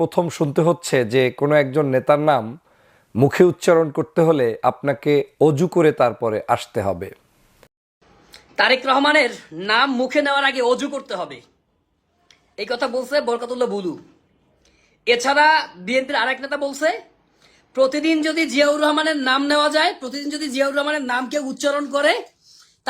প্রথম শুনতে হচ্ছে যে কোনো একজন নেতার নাম মুখে উচ্চারণ করতে হলে আপনাকে অজু করে তারপরে আসতে হবে। তারেক রহমানের নাম মুখে নেওয়ার আগে অজু করতে হবে। এই কথা বলছে বরকতুল্লাহ বুলু। এছাড়া বিএনপির আরেক নেতা বলছে, প্রতিদিন যদি জিয়াউর রহমানের নাম নেওয়া যায়, প্রতিদিন যদি জিয়াউর রহমানের নাম কেউ উচ্চারণ করে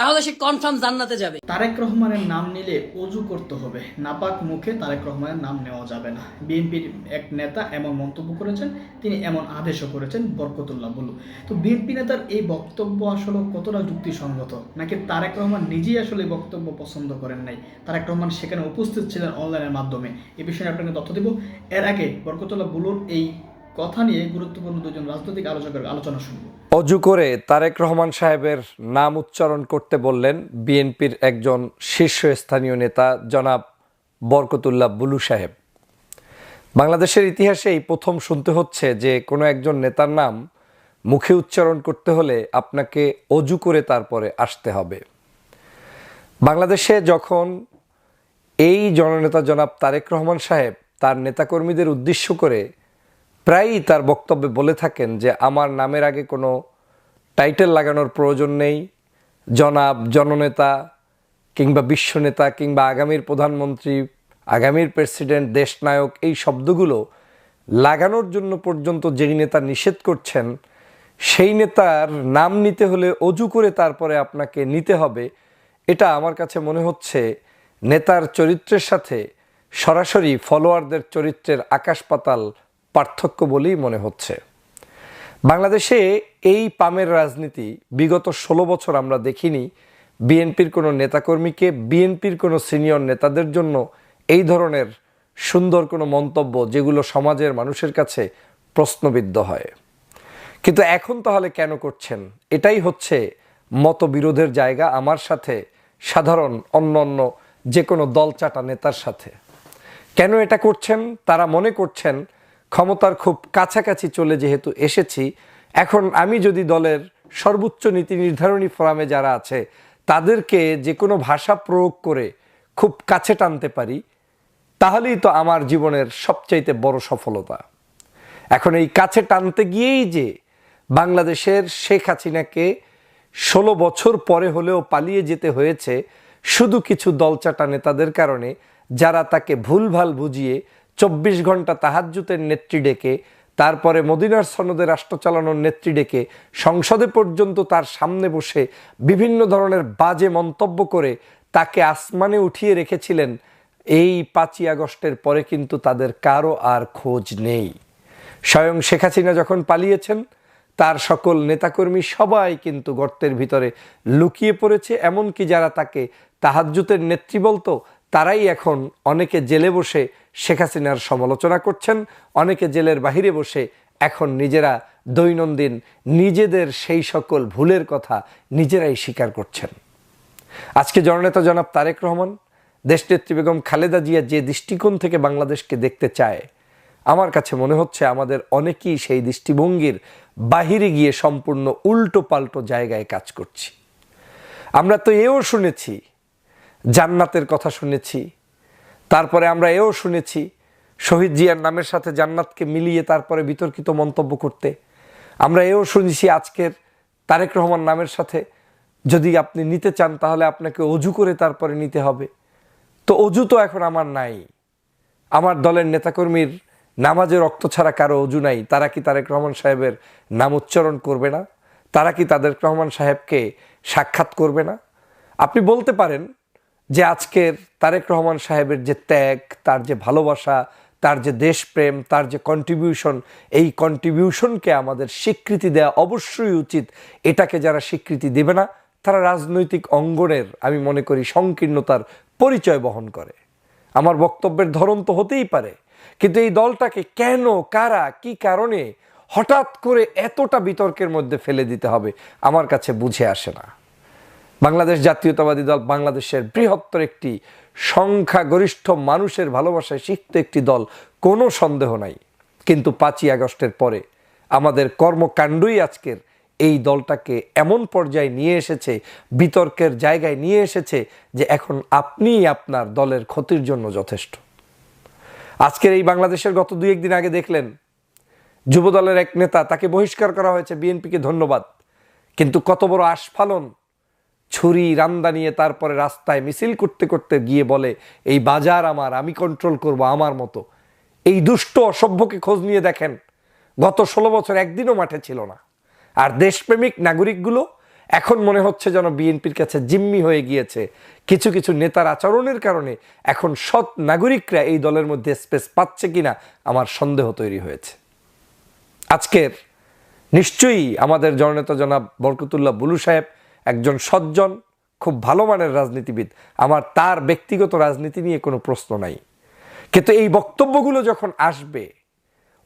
তাহলে সে কনফার্ম জান্নাতে যাবে। তারেক রহমানের নাম নিলে অজু করতে হবে। নাপাক মুখে তারেক রহমানের নাম নেওয়া যাবে না। বিএনপির এক নেতা এমন মন্তব্য করেছেন, তিনি এমন আদেশও করেছেন, বরকতুল্লাহ বলু তো বিএনপি নেতার এই বক্তব্য আসলে কতটা যুক্তিসঙ্গত? নাকি তারেক রহমান নিজেই আসলে এই বক্তব্য পছন্দ করেন নাই? তারেক রহমান সেখানে উপস্থিত ছিলেন অনলাইনের মাধ্যমে। এ বিষয়ে আপনাকে তথ্য দেব। এর আগে বরকতুল্লাহ বুলুর এই কথা নিয়ে গুরুত্বপূর্ণ দুজন রাজনৈতিক আলোচকের আলোচনা শুনব। অজু করে তারেক রহমান সাহেবের নাম উচ্চারণ করতে বললেন বিএনপির একজন শীর্ষস্থানীয় নেতা জনাব বরকতুল্লাহ বুলু সাহেব। বাংলাদেশের ইতিহাসে এই প্রথম শুনতে হচ্ছে যে কোনো একজন নেতার নাম মুখে উচ্চারণ করতে হলে আপনাকে অজু করে তারপরে আসতে হবে। বাংলাদেশে যখন এই জননেতা জনাব তারেক রহমান সাহেব তার নেতাকর্মীদের উদ্দেশ্য করে প্রায়ই তার বক্তব্যে বলে থাকেন যে, আমার নামের আগে কোনো টাইটেল লাগানোর প্রয়োজন নেই। জনাব, জননেতা কিংবা বিশ্বনেতা কিংবা আগামীর প্রধানমন্ত্রী, আগামীর প্রেসিডেন্ট, দেশনায়ক, এই শব্দগুলো লাগানোর জন্য পর্যন্ত যেই নেতা নিষেধ করছেন, সেই নেতার নাম নিতে হলে অজু করে তারপরে আপনাকে নিতে হবে। এটা আমার কাছে মনে হচ্ছে নেতার চরিত্রের সাথে সরাসরি ফলোয়ারদের চরিত্রের আকাশ পাতাল পার্থক্য বলেই মনে হচ্ছে। বাংলাদেশে এই পামের রাজনীতি বিগত ষোলো বছর আমরা দেখিনি। বিএনপির কোনো নেতাকর্মীকে, বিএনপির কোনো সিনিয়র নেতাদের জন্য এই ধরনের সুন্দর কোনো মন্তব্য যেগুলো সমাজের মানুষের কাছে প্রশ্নবিদ্ধ হয়। কিন্তু এখন তাহলে কেন করছেন? এটাই হচ্ছে মতবিরোধের জায়গা আমার সাথে, সাধারণ অন্য অন্য যে কোনো দলচাটা নেতার সাথে। কেন এটা করছেন? তারা মনে করছেন ক্ষমতার খুব কাছাকাছি চলে যেহেতু এসেছি, এখন আমি যদি দলের সর্বোচ্চ নীতি নির্ধারণী ফোরামে যারা আছে, তাদেরকে যে কোনো ভাষা প্রয়োগ করে খুব কাছে টানতে পারি, তাহলেই তো আমার জীবনের সবচাইতে বড় সফলতা। এখন এই কাছে টানতে গিয়েই যে বাংলাদেশের শেখ হাসিনাকে ষোলো বছর পরে হলেও পালিয়ে যেতে হয়েছে, শুধু কিছু দলচাটা নেতাদের কারণে, যারা তাকে ভুলভাল বুঝিয়ে চব্বিশ ঘণ্টা তাহাজ্জুতের নেত্রী ডেকে, তারপরে মদিনার সনদে রাষ্ট্র চালানোর নেত্রী ডেকে, সংসদে পর্যন্ত তার সামনে বসে বিভিন্ন ধরনের বাজে মন্তব্য করে তাকে আসমানে উঠিয়ে রেখেছিলেন। এই পাঁচই আগস্টের পরে কিন্তু তাদের কারও আর খোঁজ নেই। স্বয়ং শেখ হাসিনা যখন পালিয়েছেন, তার সকল নেতাকর্মী সবাই কিন্তু গর্তের ভিতরে লুকিয়ে পড়েছে, এমনকি যারা তাকে তাহাজ্জুতের নেত্রী বলতো তারাই এখন অনেকে জেলে বসে শেখ হাসিনার সমালোচনা করছেন, অনেকে জেলের বাহিরে বসে এখন নিজেরা দৈনন্দিন নিজেদের সেই সকল ভুলের কথা নিজেরাই স্বীকার করছেন। আজকে জননেতা জনাব তারেক রহমান, দেশনেত্রী বেগম খালেদা জিয়া যে দৃষ্টিকোণ থেকে বাংলাদেশকে দেখতে চায়, আমার কাছে মনে হচ্ছে আমাদের অনেকেই সেই দৃষ্টিভঙ্গির বাহিরে গিয়ে সম্পূর্ণ উল্টো পাল্টো জায়গায় কাজ করছি। আমরা তো এও শুনেছি জান্নাতের কথা শুনেছি। তারপরে আমরা এও শুনেছি, শহীদ জিয়ার নামের সাথে জান্নাতকে মিলিয়ে তারপরে বিতর্কিত মন্তব্য করতে। আমরা এও শুনেছি আজকের তারেক রহমান নামের সাথে, যদি আপনি নিতে চান তাহলে আপনাকে অজু করে তারপরে নিতে হবে। তো অজু তো এখন আমার নাই। আমার দলের নেতাকর্মীর নামাজে রক্ত ছাড়া কারও অজু নাই। তারা কি তারেক রহমান সাহেবের নাম উচ্চারণ করবে না? তারা কি তাদের রহমান সাহেবকে সাক্ষাৎ করবে না? আপনি বলতে পারেন যে আজকের তারেক রহমান সাহেবের যে ত্যাগ, তার যে ভালোবাসা, তার যে দেশপ্রেম, তার যে কন্ট্রিবিউশন এই কন্ট্রিবিউশনকে আমাদের স্বীকৃতি দেওয়া অবশ্যই উচিত। এটাকে যারা স্বীকৃতি দেবে না, তারা রাজনৈতিক অঙ্গনের, আমি মনে করি, সংকীর্ণতার পরিচয় বহন করে। আমার বক্তব্যের ধরন তো হতেই পারে, কিন্তু এই দলটাকে কেন, কারা, কি কারণে হঠাৎ করে এতটা বিতর্কের মধ্যে ফেলে দিতে হবে, আমার কাছে বুঝে আসে না। বাংলাদেশ জাতীয়তাবাদী দল বাংলাদেশের বৃহত্তর একটি সংখ্যাগরিষ্ঠ মানুষের ভালোবাসায় শিখতে একটি দল কোনো সন্দেহ নাই। কিন্তু পাঁচই আগস্টের পরে আমাদের কর্মকাণ্ডই আজকের এই দলটাকে এমন পর্যায়ে নিয়ে এসেছে, বিতর্কের জায়গায় নিয়ে এসেছে যে এখন আপনিই আপনার দলের ক্ষতির জন্য যথেষ্ট। আজকের এই বাংলাদেশের গত দুই একদিন আগে দেখলেন, যুবদলের এক নেতা তাকে বহিষ্কার করা হয়েছে, বিএনপিকে ধন্যবাদ। কিন্তু কত বড় আস্ফালন ছুরি, রান্দা নিয়ে তারপরে রাস্তায় মিছিল করতে করতে গিয়ে বলে, এই বাজার আমার, আমি কন্ট্রোল করব আমার মতো। এই দুষ্ট অসভ্যকে খোঁজ নিয়ে দেখেন, গত ষোলো বছর একদিনও মাঠে ছিল না। আর দেশপ্রেমিক নাগরিকগুলো এখন মনে হচ্ছে যেন বিএনপির কাছে জিম্মি হয়ে গিয়েছে। কিছু কিছু নেতার আচরণের কারণে এখন সৎ নাগরিকরা এই দলের মধ্যে স্পেস পাচ্ছে কিনা আমার সন্দেহ তৈরি হয়েছে। আজকের নিশ্চয়ই আমাদের জননেতা জনাব বরকতুল্লাহ বুলু সাহেব একজন সজ্জন, খুব ভালো মানের রাজনীতিবিদ। আমার তার ব্যক্তিগত রাজনীতি নিয়ে কোনো প্রশ্ন নাই। কিন্তু এই বক্তব্যগুলো যখন আসবে,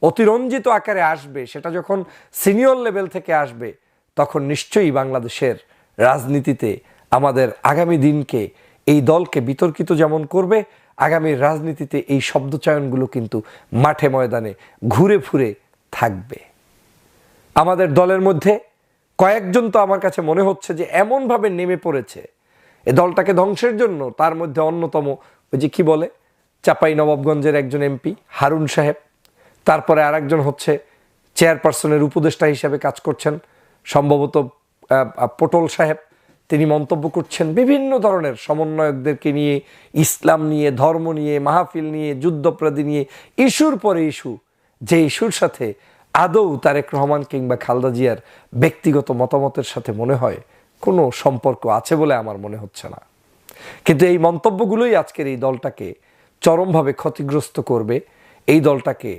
অতিরঞ্জিত আকারে আসবে, সেটা যখন সিনিয়র লেভেল থেকে আসবে, তখন নিশ্চয়ই বাংলাদেশের রাজনীতিতে আমাদের আগামী দিনকে, এই দলকে বিতর্কিত যেমন করবে আগামীর রাজনীতিতে এই শব্দচয়নগুলো কিন্তু মাঠে ময়দানে ঘুরে ফুরে থাকবে। আমাদের দলের মধ্যে কয়েকজন তো আমার কাছে মনে হচ্ছে যে এমনভাবে নেমে পড়েছে। এ দলটাকে ধ্বংসের জন্য তার মধ্যে অন্যতম ওই যে কি বলে? চাপাই নবাবগঞ্জের একজন এমপি, হারুন সাহেব। তারপরে আরেকজন হচ্ছে চেয়ারপারসনের উপদেষ্টা হিসেবে কাজ করছেন, সম্ভবত পটল সাহেব। তিনি মন্তব্য করছেন বিভিন্ন ধরনের সমন্বয়কদেরকে নিয়ে, ইসলাম নিয়ে, ধর্ম নিয়ে, মাহফিল নিয়ে যুদ্ধপ্রাদী নিয়ে, ইস্যুর পরে ইস্যু। যে ইস্যুর সাথে আদৌ তারেক রহমান কিংবা খালদা জিয়ার ব্যক্তিগত মতামতের সাথে মনে হয় কোনো সম্পর্ক আছে বলে আমার মনে হচ্ছে না। কিন্তু এই মন্তব্যগুলোই আজকের এই দলটাকে চরমভাবে ক্ষতিগ্রস্ত করবে, এই দলটাকে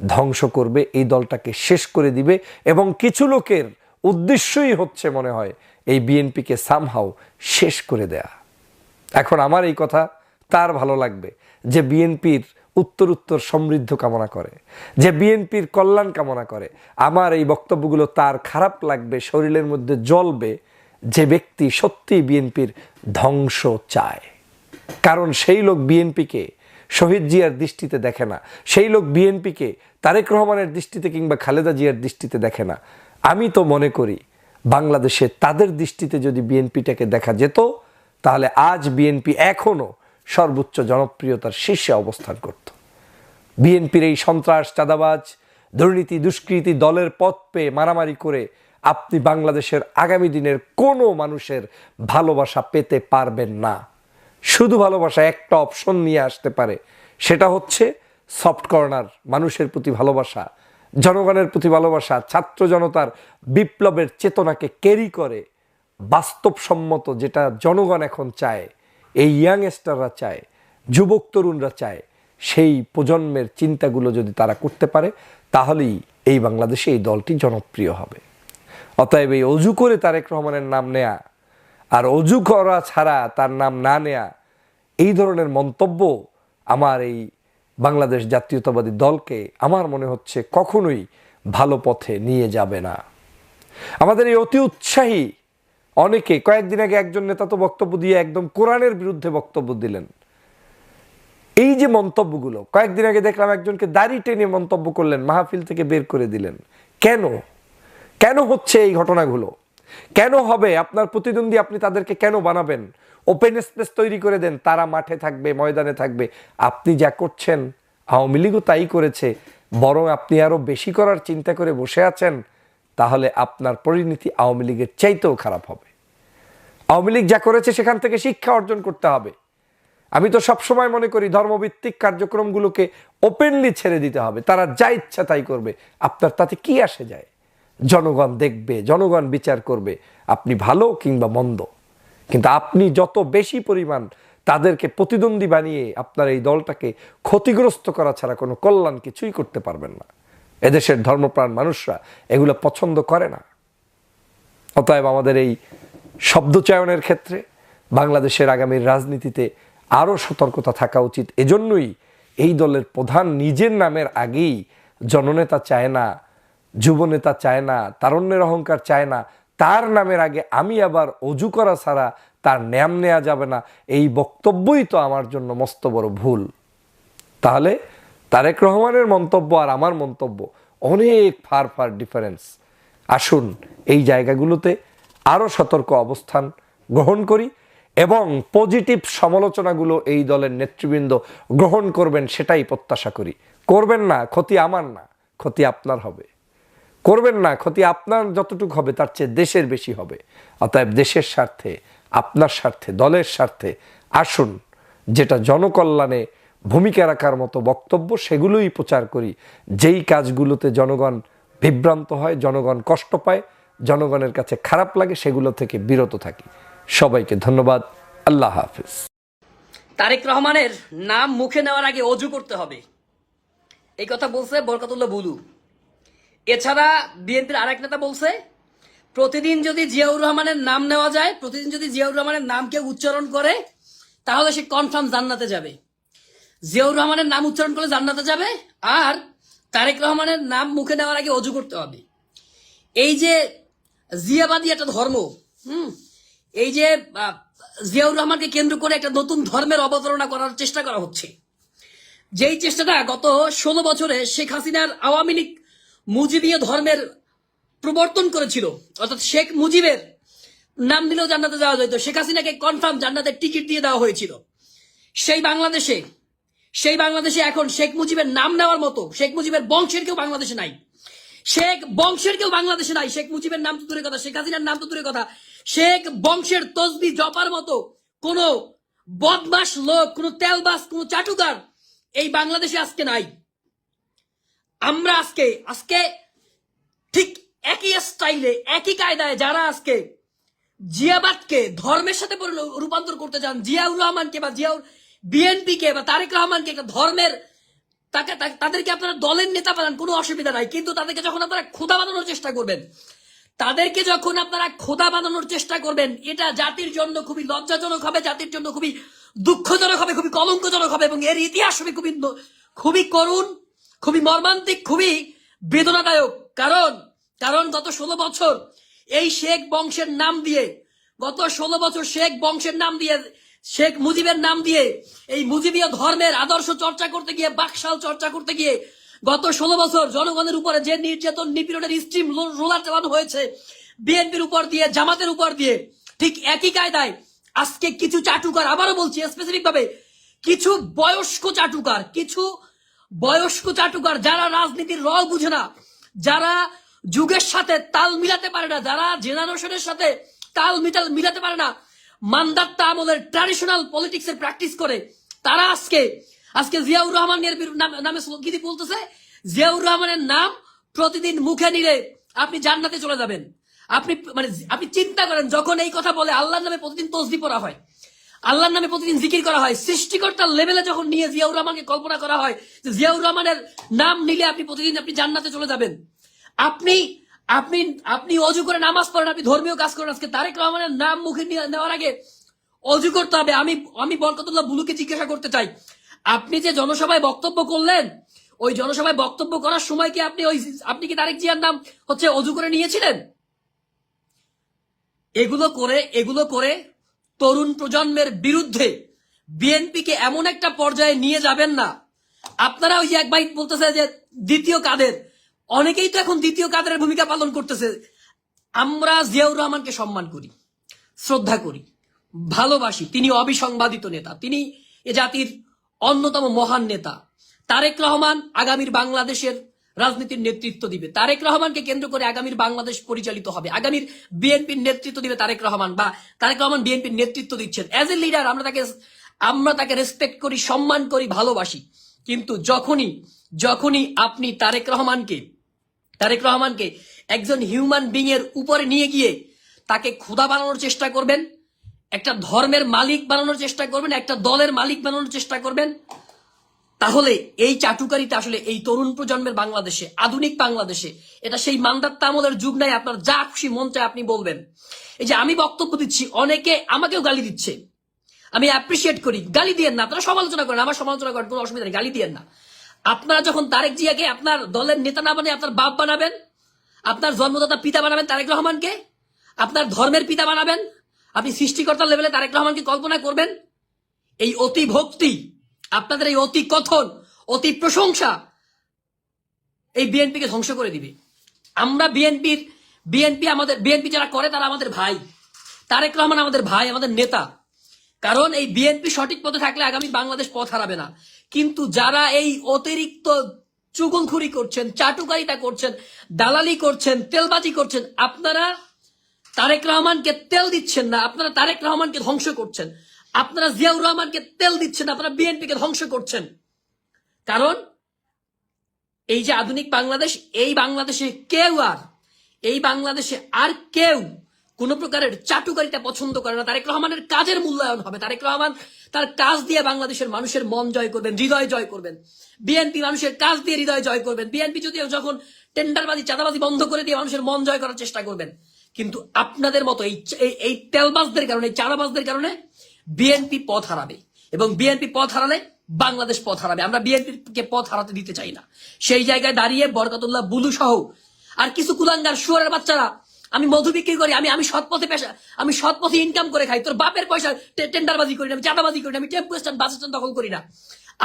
ধ্বংস করবে, এই দলটাকে শেষ করে দিবে এবং কিছু লোকের উদ্দেশ্যই হচ্ছে মনে হয় এই বিএনপিকে সামহাও শেষ করে দেয়া। এখন আমার এই কথা তার ভালো লাগবে যে বিএনপির উত্তর উত্তর সমৃদ্ধ কামনা করে, যে বিএনপির কল্যাণ কামনা করে। আমার এই বক্তব্যগুলো তার খারাপ লাগবে, শরীরের মধ্যে জ্বলবে, যে ব্যক্তি সত্যি বিএনপির ধ্বংস চায়। কারণ সেই লোক বিএনপিকে শহীদ জিয়ার দৃষ্টিতে দেখে না, সেই লোক বিএনপিকে তারেক রহমানের দৃষ্টিতে কিংবা খালেদা জিয়ার দৃষ্টিতে দেখে না। আমি তো মনে করি, বাংলাদেশে তাদের দৃষ্টিতে যদি বিএনপিটাকে দেখা যেত, তাহলে আজ বিএনপি এখনও সর্বোচ্চ জনপ্রিয়তার শীর্ষে অবস্থান করত। বিএনপির এই সন্ত্রাস, চাঁদাবাজ, দুর্নীতি, দুষ্কৃতি দলের পথ পেয়ে মারামারি করে আপনি বাংলাদেশের আগামী দিনের কোনো মানুষের ভালোবাসা পেতে পারবেন না। শুধু ভালোবাসা একটা অপশন নিয়ে আসতে পারে, সেটা হচ্ছে সফট কর্নার, মানুষের প্রতি ভালোবাসা। জনগণের প্রতি ভালোবাসা, ছাত্র জনতার বিপ্লবের চেতনাকে ক্যারি করে বাস্তবসম্মত যেটা জনগণ এখন চায়। এই ইয়াংস্টাররা চায়, যুবক তরুণরা চায়, সেই প্রজন্মের চিন্তাগুলো যদি তারা করতে পারে, তাহলেই এই বাংলাদেশে এই দলটি জনপ্রিয় হবে। অতএব এই অজু করে তারেক রহমানের নাম নেয়া আর অজু করা ছাড়া তার নাম না নেয়া, এই ধরনের মন্তব্য আমার এই বাংলাদেশ জাতীয়তাবাদী দলকে আমার মনে হচ্ছে কখনোই ভালো পথে নিয়ে যাবে না। আমাদের এই অতি উৎসাহী অনেকে কয়েকদিন আগে একজন নেতা তো বক্তব্য দিয়ে একদম কোরআনের বিরুদ্ধে বক্তব্য দিলেন। এই যে মন্তব্যগুলো, কয়েকদিন আগে দেখলাম একজনকে দাড়ি টেনে মন্তব্য করলেন, মাহফিল থেকে বের করে দিলেন। কেন? কেন হচ্ছে এই ঘটনাগুলো? কেন হবে? আপনার প্রতিদ্বন্দ্বী আপনি তাদেরকে কেন বানাবেন? ওপেন স্পেস তৈরি করে দেন, তারা মাঠে থাকবে, ময়দানে থাকবে। আপনি যা করছেন, আওয়ামী লীগও তাই করেছে। বরং আপনি আরও বেশি করার চিন্তা করে বসে আছেন, তাহলে আপনার পরিণতি আওয়ামী লীগের চাইতেও খারাপ হবে। আওয়ামী লীগ যা করেছে সেখান থেকে শিক্ষা অর্জন করতে হবে। আমি তো সবসময় মনে করি ধর্মভিত্তিক কার্যক্রমগুলোকে ওপেনলি ছেড়ে দিতে হবে। তারা যা ইচ্ছা তাই করবে। আপনার তাতে কি আসে যায়? জনগণ দেখবে, জনগণ বিচার করবে, আপনি ভালো কিংবা মন্দ। কিন্তু আপনি যত বেশি পরিমাণ তাদেরকে প্রতিদ্বন্দ্বী বানিয়ে আপনার এই দলটাকে ক্ষতিগ্রস্ত করা ছাড়া কোনো কল্যাণ কিছুই করতে পারবেন না। এদেশের ধর্মপ্রাণ মানুষরা এগুলো পছন্দ করে না। অতএব আমাদের এই শব্দচয়নের ক্ষেত্রে বাংলাদেশের আগামীর রাজনীতিতে আরও সতর্কতা থাকা উচিত। এজন্যই এই দলের প্রধান নিজের নামের আগেই জননেতা চায় না, যুবনেতা চায় না, তারণ্যের অহংকার চায় না, তার নামের আগে আমি আবার অজু করা ছাড়া তার নাম নেওয়া যাবে না। এই বক্তব্যই তো আমার জন্য মস্ত বড় ভুল। তাহলে তারেক রহমানের মন্তব্য আর আমার মন্তব্য অনেক ফার ফার ডিফারেন্স আসুন এই জায়গাগুলোতে আরও সতর্ক অবস্থান গ্রহণ করি এবং পজিটিভ সমালোচনাগুলো এই দলের নেতৃবৃন্দ গ্রহণ করবেন সেটাই প্রত্যাশা করি। করবেন না, ক্ষতি আমার না, ক্ষতি আপনার হবে। করবেন না, ক্ষতি আপনার যতটুকু হবে তার চেয়ে দেশের বেশি হবে। অতএব দেশের স্বার্থে, আপনার স্বার্থে, দলের স্বার্থে আসুন, যেটা জনকল্যাণে ভূমিকা রাখার মতো বক্তব্য, সেগুলোই প্রচার করি। যেই কাজগুলোতে জনগণ বিভ্রান্ত হয়, জনগণ কষ্ট পায় জনগণের কাছে খারাপ লাগে, সেগুলো থেকে বিরত থাকি। সবাইকে ধন্যবাদ। আল্লাহ হাফিজ। তারেক রহমানের নাম মুখে নেওয়ার আগে অজু করতে হবে। এই কথা বলছে বরকতুল্লাহ বুলু এছাড়া বিএনপির আরেক নেতা বলছে, প্রতিদিন যদি জিয়াউর রহমানের নাম নেওয়া যায়, প্রতিদিন যদি জিয়াউর রহমানের নাম কেউ উচ্চারণ করে, তাহলে সে কনফার্ম জান্নাতে যাবে। জিয়াউর রহমানের নাম উচ্চারণ করলে জান্নাতে যাবে, আর তারেক রহমানের নাম মুখে নেওয়ার আগে অজু করতে হবে। এই যে জিয়াবাদী একটা ধর্ম। হুম? এই যে জিয়াউর রহমানকে কেন্দ্র করে একটা নতুন ধর্মের অবতারণা করার চেষ্টা করা হচ্ছে। যেই চেষ্টাটা গত ষোলো বছরে শেখ হাসিনার আওয়ামী লীগ মুজিবীয় ধর্মের প্রবর্তন করেছিল, অর্থাৎ শেখ মুজিবের নাম দিলেও জান্নাতে যাওয়া যেত শেখ হাসিনাকে কনফার্ম জান্নাতের টিকিট দিয়ে দেওয়া হয়েছিল। সেই বাংলাদেশে সেই বাংলাদেশে এখন শেখ মুজিবের নাম নেওয়ার মতো, শেখ মুজিবের বংশের কেউ বাংলাদেশে নাই। শেখ বংশের কেউ বাংলাদেশে নাই। শেখ মুজিবের নাম তো দূরের কথা, শেখ হাসিনার নাম তো দূরের কথা। শেখ বংশের তসবি জপার মতো কোন বদমাস লোক, কোন তেলবাস, কোন চাটুকার এই বাংলাদেশে আজকে নাই। আমরা আজকে আজকে ঠিক একই স্টাইলে, একই কায়দায় যারা আজকে জিয়াবাদকে ধর্মের সাথে রূপান্তর করতে চান, জিয়াউর রহমানকে বা জিয়াউর বিএনপি কে বা তারেক রহমানকে ধর্মের তাকে তাদেরকে আপনারা দলের নেতা বানান, কোনো অসুবিধা নাই। কিন্তু তাদেরকে যখন আপনারা ক্ষুদা বানানোর চেষ্টা করবেন, তাদেরকে যখন আপনারা খোদা বানানোর চেষ্টা করবেন, এটা জাতির জন্য খুবই লজ্জাজনক হবে, জাতির জন্য খুবই দুঃখজনক হবে, খুবই কলঙ্কজনক হবে, এবং এর ইতিহাস হবে খুবই খুবই করুণ, খুবই মর্মান্তিক, খুবই বেদনাদায়ক। কারণ কারণ গত ষোলো বছর এই শেখ বংশের নাম দিয়ে, গত ষোলো বছর শেখ বংশের নাম দিয়ে শেখ মুজিবের নাম দিয়ে এই মুজিবীয় ধর্মের আদর্শ চর্চা করতে গিয়ে, বাকশাল চর্চা করতে গিয়ে গত ষোলো বছর জনগণের উপরে যে নির্যাতন, নিপীড়নের স্ট্রিম রোলার চালানো হয়েছে, বিএনপির উপর দিয়ে, জামাতের উপর দিয়ে, ঠিক একই কায়দায় আজকে কিছু চাটুকার, আবারও বলছি স্পেসিফিক ভাবে, কিছু বয়স্ক চাটুকার, কিছু বয়স্ক চাটুকার যারা রাজনীতির র বুঝে না, যারা যুগের সাথে তাল মিলাতে পারে না, যারা জেনারেশনের সাথে তাল মিটাল মিলাতে পারে না মান্দাত্তা আমলের ট্র্যাডিশনাল পলিটিক্স এর প্র্যাকটিস করে, তারা আজকে আজকে জিয়াউর রহমানের নামে বলতেছে, জিয়াউর রহমানের নাম প্রতিদিন মুখে নিলে আপনি জান্নাতে চলে যাবেন। আপনি মানে আপনি চিন্তা করেন, যখন এই কথা বলে আল্লাহর নামে প্রতিদিন তসবি পড়া হয়, আল্লাহর নামে প্রতিদিন জিকির করা হয়, সৃষ্টিকর্তার লেভেলে যখন নিয়ে জিয়াউর রহমানকে কল্পনা করা হয় যে জিয়াউর রহমানের নাম নিলে আপনি প্রতিদিন আপনি জান্নাতে চলে যাবেন। আপনি আপনি আপনি অজু করে নামাজ পড়েন, আপনি ধর্মীয় কাজ করেন, আজকে তারেক রহমানের নাম মুখে নেওয়ার আগে অজু করতে হবে। আমি আমি বরকতুল্লাহ বুলুকে জিজ্ঞাসা করতে চাই। আপনি যে জনসভায় বক্তব্য করলেন, ওই জনসভায় বক্তব্য করার সময় কি আপনি ওই, আপনি কি তারেক জিয়ার নাম হচ্ছে অজু করে নিয়েছিলেন? এগুলো করে এগুলো করে তরুণ প্রজন্মের বিরুদ্ধে বিএনপিকে এমন একটা পর্যায়ে নিয়ে যাবেন না। আপনারা ওই এক ভাই বলতেছে যে দ্বিতীয় কাদের? অনেকেই তো এখন দ্বিতীয় কাদের ভূমিকা পালন করতেছে। আমরা জিয়াউর রহমানকে সম্মান করি, শ্রদ্ধা করি, ভালোবাসি। তিনি অবিসংবাদিত নেতা। তিনি এ জাতির অন্যতম মহান নেতা। তারেক রহমান আগামীর বাংলাদেশের রাজনীতির নেতৃত্ব দিবে। তারেক রহমানকে কেন্দ্র করে আগামীর বাংলাদেশ পরিচালিত হবে। আগামীর বিএনপির নেতৃত্ব দিবে তারেক রহমান বা তারেক রহমান বিএনপির নেতৃত্ব দিচ্ছেন। অ্যাজ এ লিডার আমরা তাকে আমরা তাকে রেসপেক্ট করি, সম্মান করি, ভালোবাসি। কিন্তু যখনই যখনই আপনি তারেক রহমানকে তারেক রহমানকে একজন হিউম্যান বিং এর উপরে নিয়ে গিয়ে তাকে ক্ষুধা বানানোর চেষ্টা করবেন, একটা ধর্মের মালিক বানানোর চেষ্টা করবেন, একটা দলের মালিক বানানোর চেষ্টা করবেন। তাহলে এই চাটুকারিতা আসলে এই তরুণ প্রজন্মের বাংলাদেশে, আধুনিক বাংলাদেশে, এটা সেই মান্দাত্তা আমলের যুগ নাই, আপনার যা খুশি মন চায় আপনি বলবেন। এই যে আমি বক্তব্য দিচ্ছি, অনেকে আমাকেও গালি দিচ্ছে। আমি অ্যাপ্রিসিয়েট করি, গালি দিয়েন না, আপনারা সমালোচনা করেন, আমার সমালোচনা করেন কোনো অসুবিধা নেই, গালি দিয়েন না। আপনারা যখন তারেক জিয়াকে আপনার দলের নেতা না বানিয়ে আপনার বাপ বানাবেন, আপনার জন্মদাতা পিতা বানাবেন তারেক রহমানকে, আপনার ধর্মের পিতা বানাবেন, আপনি সৃষ্টিকর্তার লেভেলে তারেক রহমানকে কল্পনা করবেন, এই অতি ভক্তি, আপনাদের এই অতি কথন, অতি প্রশংসা এই বিএনপিকে ধ্বংস করে দিবে। আমরা বিএনপির, বিএনপি আমাদের, বিএনপি যারা করে তারা আমাদের ভাই। তারেক রহমান আমাদের ভাই, আমাদের নেতা। কারণ এই বিএনপি সঠিক পথে থাকলে আগামী বাংলাদেশ পথ হারাবে না। কিন্তু যারা এই অতিরিক্ত চুগলখুরি করছেন, চাটুকারিতা করছেন, দালালি করছেন, তেলবাজি করছেন, আপনারা তারেক রহমানকে তেল দিচ্ছেন না, আপনারা তারেক রহমানকে ধ্বংস করছেন, আপনারা জিয়াউর রহমানকে তেল দিচ্ছেন আপনারা বিএনপিকে ধ্বংস করছেন। কারণ এই যে আধুনিক বাংলাদেশ, এই বাংলাদেশে কেউ আর, এই বাংলাদেশে আর কেউ কোন প্রকারের চাটুকারিতা পছন্দ করে না। তারেক রহমানের কাজের মূল্যায়ন হবে। তারেক রহমান তার কাজ দিয়ে বাংলাদেশের মানুষের মন জয় করবেন, হৃদয় জয় করবেন। বিএনপি মানুষের কাজ দিয়ে হৃদয় জয় করবেন। বিএনপি যদিও যখন টেন্ডারবাজি, চাঁদাবাজি বন্ধ করে দিয়ে মানুষের মন জয় করার চেষ্টা করবেন, কিন্তু আপনাদের মতো এই এই- তেলবাজদের কারণে চাঁদাবাজদের কারণে বিএনপি পথ হারাবে। এবং বিএনপি পথ হারালে বাংলাদেশ পথ হারাবে। আমরা বিএনপিকে পথ হারাতে দিতে চাই না। সেই জায়গায় দাঁড়িয়ে বরকতুল্লাহ বুলু সহ আর কিছু কুলাঙ্গার, শুয়ারের বাচ্চারা আমি মধু বিক্রি করি, আমি আমি সৎ পথে পেশা, আমি সৎ পথে ইনকাম করে খাই। তোর বাপের পয়সা টেন্ডারবাজি করি না, আমি চাঁদাবাজি করি না, আমি টেম্পো স্ট্যান্ড বাস স্ট্যান্ড দখল করি না।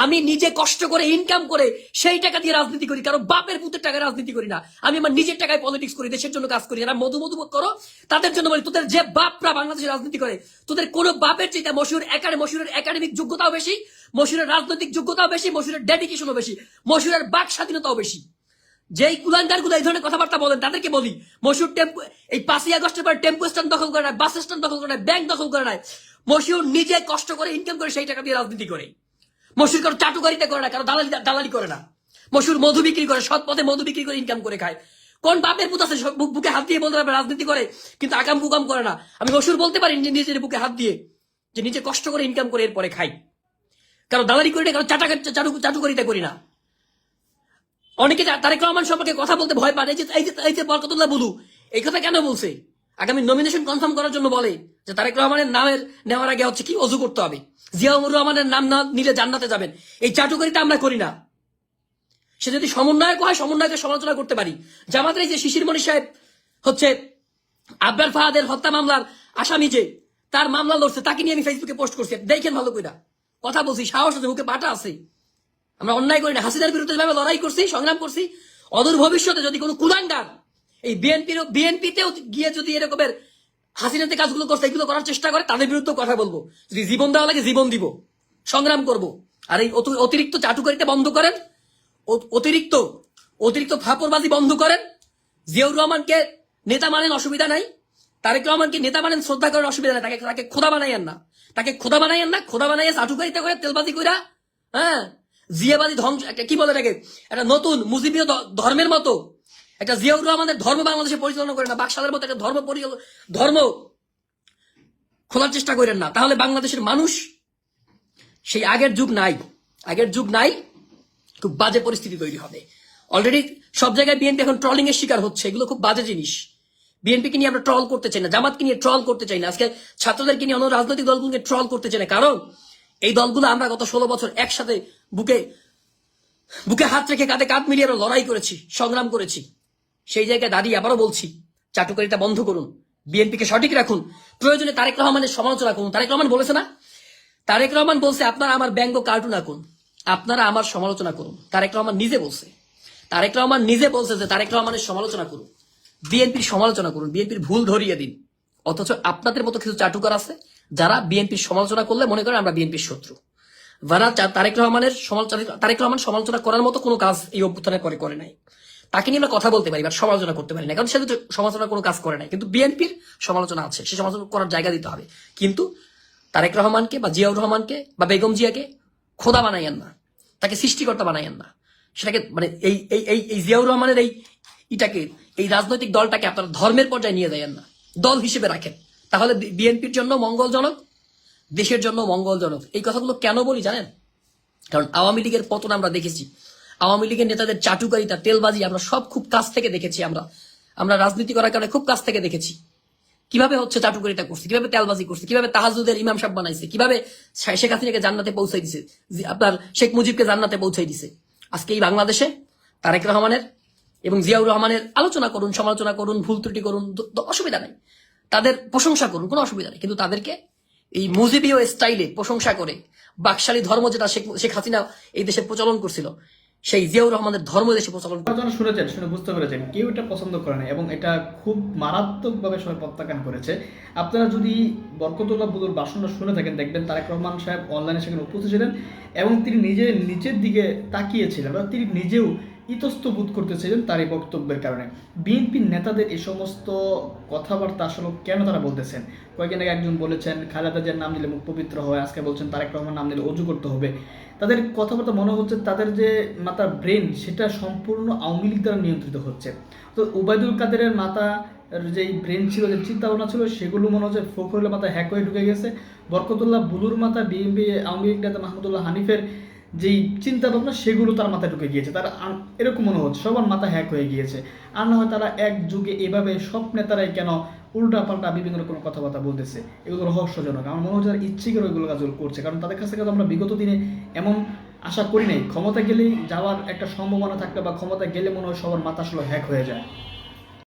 আমি নিজে কষ্ট করে ইনকাম করে সেই টাকা দিয়ে রাজনীতি করি, কারণ বাপের পুতের টাকায় রাজনীতি করি না। আমি আমার নিজের টাকায় পলিটিক্স করি, দেশের জন্য কাজ করি। যারা মধু মধু করো, তাদের জন্য বলি, তোদের যে বাপরা বাংলাদেশে রাজনীতি করে, তোদের কোনো বাপের চাইতে মশুর একাডেমি, মশুরের একাডেমিক যোগ্যতাও বেশি, মশুরের রাজনৈতিক যোগ্যতাও বেশি, মশুরের ডেডিকেশনও বেশি, মশুরের বাক স্বাধীনতাও বেশি। যেই কুলাঙ্গারগুলো এই ধরনের কথাবার্তা বলেন, তাদেরকে বলি। মশুর টেম্পু, এই পাঁচই আগস্টের পর টেম্পু স্ট্যান্ড দখল করে নাই বাস স্ট্যান্ড দখল করে নাই ব্যাংক দখল করে নাই মশুর নিজে কষ্ট করে ইনকাম করে সেই টাকা দিয়ে রাজনীতি করে। মশুর কারও চাটুকারিতা করে না, কারও দালালি দালালি করে না। মশুর মধু বিক্রি করে, সৎ পথে মধু বিক্রি করে ইনকাম করে খায়। কোন বাপের পুত আছে বুকে হাত দিয়ে বলতে পারবে রাজনীতি করে, কিন্তু আকাম কুকাম করে না। আমি মসুর বলতে পারি নিজের বুকে হাত দিয়ে যে নিজে কষ্ট করে ইনকাম করে এরপরে খাই। কারও দালালি করি না, কারও চাটা চাটু চাটুকারিতা করি না। অনেকে তারেক রহমান সম্পর্কে কথা বলতে ভয় এই যে এই যে এই যে বরকতুল্লাহ বুলু, এই কথা কেন বলছে? আগামী নমিনেশন কনফার্ম করার জন্য বলে যে তারেক রহমানের নামের নেওয়ার আগে হচ্ছে কি অজু করতে হবে। জিয়াউর রহমানের নাম না নিলে জান্নাতে যাবেন। এই চাটুকারিতা আমরা করি না। সে যদি সমন্বয়ক হয় সমন্বয়কে সমালোচনা করতে পারি। জামাতের এই যে শিশির মনি সাহেব হচ্ছে আব্বার ফাহাদের হত্যা মামলার আসামি যে, তার মামলা লড়ছে, তাকে নিয়ে আমি ফেসবুকে পোস্ট করছি। দেখেন ভালো কইরা। কথা বলছি, সাহস আছে, মুখে পাটা আছে। আমরা অন্যায় করি না, হাসিনার বিরুদ্ধে যেভাবে লড়াই করছি, সংগ্রাম করছি, অদূর ভবিষ্যতে যদি কোনো কুলাঙ্গার এই বিএনপির, বিএনপিতেও গিয়ে যদি এরকমের হাসিনাতে কাজগুলো করছে, এগুলো করার চেষ্টা করে, তাদের বিরুদ্ধে কথা বলব। যদি জীবন দেওয়া লাগে, জীবন দিব। সংগ্রাম করব। আর এই অতিরিক্ত চাটুকারিতা বন্ধ করেন অতিরিক্ত অতিরিক্ত ফাপড়বাজি বন্ধ করেন। জিয়াউর রহমানকে নেতা মানেন, অসুবিধা নাই। তারেক রহমানকে নেতা মানেন, শ্রদ্ধা করেন অসুবিধা নাই। তাকে তাকে খোদা বানাইয়েন না। তাকে খোদা বানাইয়েন না, খোদা বানাইয়া চাটুকারিতা করে তেলবাজি কইরা হ্যাঁ জিয়াবাজি ধ্বংস, একটা কি বলে এটাকে? একটা নতুন মুজিবীয় ধর্মের মতো। একটা জিয়াউর রহমানের ধর্ম বাংলাদেশে পরিচালনা করে না। বাকশালের মতো একটা ধর্ম ধর্ম খোলার চেষ্টা করেন না। তাহলে বাংলাদেশের মানুষ সেই আগের যুগ নাই। আগের যুগ নাই, খুব বাজে পরিস্থিতি তৈরি হবে। অলরেডি সব জায়গায় বিএনপি এখন ট্রলিং এর শিকার হচ্ছে। এগুলো খুব বাজে জিনিস। বিএনপিকে নিয়ে আমরা ট্রল করতে চাই না। জামাতকে নিয়ে ট্রল করতে চাই না। আজকে ছাত্রদেরকে নিয়ে অন্য রাজনৈতিক দলগুলোকে ট্রল করতে চাই না। কারণ এই দলগুলো আমরা গত ষোলো বছর একসাথে বুকে বুকে হাত রেখে কাঁধে কাঁধ মিলিয়ে আমরা লড়াই করেছি, সংগ্রাম করেছি। সেই জায়গায় দাঁড়িয়ে আবারও বলছি, চাটুকারিতা বন্ধ করুন, বিএনপিকে সঠিক রাখুন, প্রয়োজনে তারেক রহমানের সমালোচনা করুন। তারেক রহমান বলেছে না? তারেক রহমান বলছে, আপনারা আমার ব্যঙ্গ কার্টুন আঁকুন, আপনারা আমার সমালোচনা করুন। তারেক রহমান নিজে বলছে, তারেক রহমান নিজে বলছে যে তারেক রহমানের সমালোচনা করুন। বিএনপির সমালোচনা করুন, বিএনপির ভুল ধরিয়ে দিন। অথচ আপনাদের মতো কিছু চাটুকার আছে যারা বিএনপির সমালোচনা করলে মনে করেন আমরা বিএনপির শত্রু। যারা তারেক রহমানের সমালোচনা তারেক রহমান সমালোচনা করার মতো কোনো কাজ এই অভ্যুত্থানের পরে করে নাই। তাকে নিয়ে আমরা কথা বলতে পারি বা সমালোচনা করতে পারি না কারণ সে তো সমালোচনা কোনো কাজ করে নাই। কিন্তু বিএনপির সমালোচনা আছে। সে সমালোচনা করার জায়গা দিতে হবে। কিন্তু তারেক রহমানকে বা জিয়াউর রহমানকে বা বেগম জিয়াকে খোদা বানাইয়েন না। তাকে সৃষ্টিকর্তা বানাইয়েন না। সেটাকে মানে এই এই এই এই জিয়াউর রহমানের এই ইটাকে, এই রাজনৈতিক দলটাকে আপনারা ধর্মের পর্যায়ে নিয়ে যাইয়েন না। দল হিসেবে রাখেন। তাহলে বিএনপির জন্য মঙ্গলজনক, দেশের জন্য মঙ্গলজনক। এই কথাগুলো কেন বলি জানেন? কারণ আওয়ামী লীগের পতন আমরা দেখেছি। আওয়ামী লীগের নেতাদের চাটুকারিতা, তেলবাজি আমরা সব খুব কাছ থেকে দেখেছি আমরা। আমরা রাজনীতি করার কারণে খুব কাছ থেকে দেখেছি। কীভাবে হচ্ছে চাটুকারিতা করছে? কীভাবে তেলবাজি করছে? কীভাবে তাহাজুদের ইমাম সাহেব বানাইছে? কীভাবে শেখ হাসিনাকে জান্নাতে পৌঁছাই দিছে? আপনার শেখ মুজিবকে জান্নাতে পৌঁছাই দিছে? আজকে এই বাংলাদেশে তারেক রহমানের এবং জিয়াউর রহমানের আলোচনা করুন, সমালোচনা করুন, ভুল ত্রুটি করুন অসুবিধা নাই। তাদের প্রশংসা করুন, কোনো অসুবিধা নেই। কিন্তু তাদেরকে এই মুজিবীয় স্টাইলে প্রশংসা করে, বাকশালী ধর্ম যেটা শেখ হাসিনা এই দেশে প্রচলন করছিল, সেই জিয়াউর রহমানের ধর্ম দেশে প্রচলন শুনেছেন, শুনে বুঝতে পেরেছেন, কেউ এটা পছন্দ করে না এবং এটা খুব মারাত্মকভাবে সবাই প্রত্যাখ্যান করেছে। আপনারা যদি বরকতুল্লাহ বুদুর ভাষণটা শুনে থাকেন, দেখবেন তারেক রহমান সাহেব অনলাইনে সেখানে উপস্থিত ছিলেন এবং তিনি নিজে নিচের দিকে তাকিয়েছিলেন তিনি নিজেও ইতস্ত বোধ করতেছিলেন তার এই বক্তব্যের কারণে। বিএনপির নেতাদের এই সমস্ত কথাবার্তা আসলে কেন তারা বলতেছেন? কয়েকদিন আগে একজন বলেছেন, খালেদা জিয়ার নাম নিলে মুখ পবিত্র হয়, আজকে বলছেন তারেক রহমান নাম নিলে অজু করতে হবে। তাদের কথাবার্তা মনে হচ্ছে তাদের যে মাতার ব্রেন, সেটা সম্পূর্ণ আওয়ামী লীগ দ্বারা নিয়ন্ত্রিত হচ্ছে। তো উবায়দুল কাদেরের মাথা যেই ব্রেন ছিল, যে চিন্তা ভাবনা ছিল, সেগুলো মনে হচ্ছে ফখরুলের মাথায় হ্যাক হয়ে ঢুকে গেছে। বরকতুল্লাহ বুলুর মাথা বিএনপি আওয়ামী লীগ নেতা মাহমুদুল্লাহ হানিফের যেই চিন্তা ভাবনা সেগুলো তার মাথায় ঢুকে গিয়েছে। তারা এরকম মনে হচ্ছে, সবার মাথা হ্যাক হয়ে গিয়েছে। আর না হয় তারা এক যুগে এভাবে সব নেতারাই কেন উল্টা পাল্টা বিভিন্ন রকম কথাবার্তা বলতেছে, এগুলো রহস্যজনক। আমার মনে হচ্ছে তারা ইচ্ছে করে ওইগুলো কাজগুলো করছে, কারণ তাদের কাছ থেকে আমরা বিগত দিনে এমন আশা করি নাই। ক্ষমতা গেলেই যাওয়ার একটা সম্ভাবনা থাকলে বা ক্ষমতা গেলে মনে হয় সবার মাথা আসলে হ্যাক হয়ে যায়।